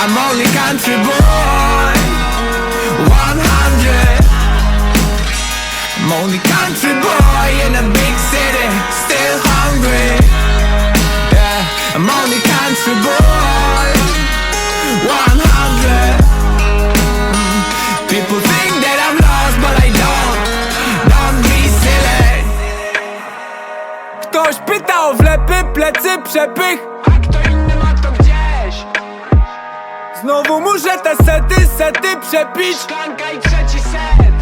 I'm only country boy. 100 I'm only country boy in a big city Still hungry. Yeah, I'm only country boy. 100 Mm. People think that I'm lost but I don't. Don't be silly. Ktoś pyta o wlepy, plecy, przepych Znowu muszę te sety, sety przepić. Szklanka i trzeci set.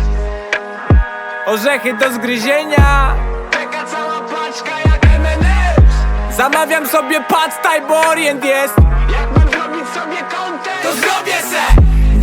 Orzechy do zgryzienia. Czeka cała paczka jak M&M's Zamawiam sobie pad bo orient jest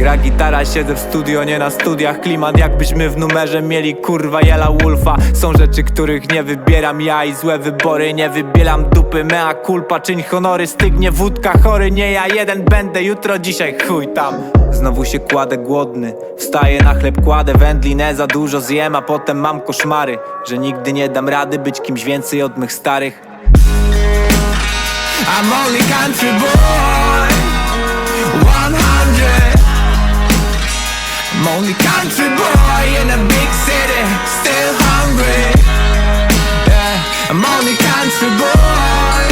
Gra gitara, siedzę w studio, nie na studiach. Klimat jakbyśmy w numerze mieli kurwa Jela Wolfa. Są rzeczy, których nie wybieram ja i złe wybory Nie wybieram dupy, mea culpa, czyń honory Stygnie wódka, chory, nie ja jeden będę Jutro, dzisiaj, chuj tam. Znowu się kładę głodny Wstaję na chleb, kładę wędlinę Za dużo zjem, a potem mam koszmary Że nigdy nie dam rady być kimś więcej od mych starych. I'm only country boy 100 I'm only country boy in a big city Still hungry. Yeah, I'm only country boy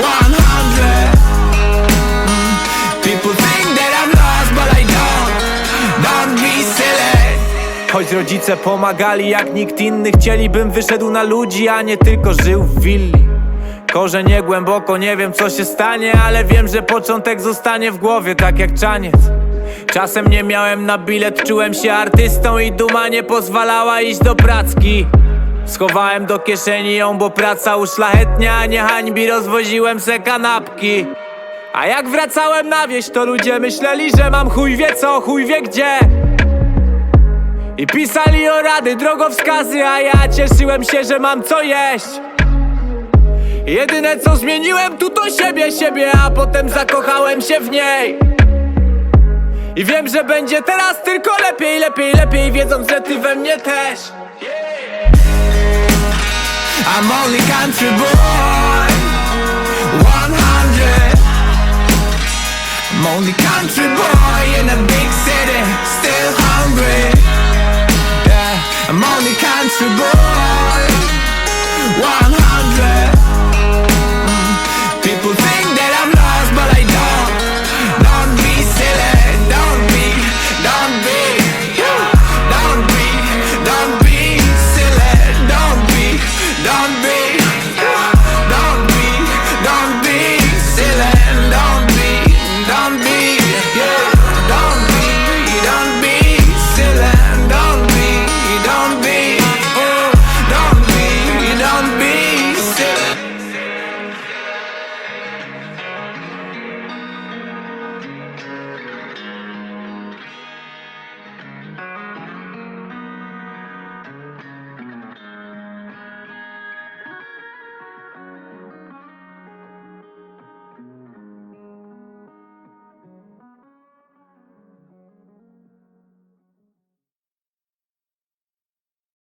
100 Mm. People think that I'm lost but I don't. Don't be silly. Choć rodzice pomagali jak nikt inny Chcieli bym wyszedł na ludzi, a nie tylko żył w willi. Korzenie głęboko, nie wiem co się stanie Ale wiem, że początek zostanie w głowie tak jak czaniec Czasem nie miałem na bilet, czułem się artystą I duma nie pozwalała iść do pracki. Schowałem do kieszeni ją, bo praca uszlachetnia A nie hańbi, rozwoziłem se kanapki. A jak wracałem na wieś, to ludzie myśleli, że mam chuj wie co, chuj wie gdzie. I pisali o rady, drogowskazy, a ja cieszyłem się, że mam co jeść. Jedyne co zmieniłem tu to siebie, siebie, a potem zakochałem się w niej I wiem, że będzie teraz tylko lepiej, lepiej, lepiej, wiedząc, że ty we mnie też. I'm only country boy. 100 I'm only country boy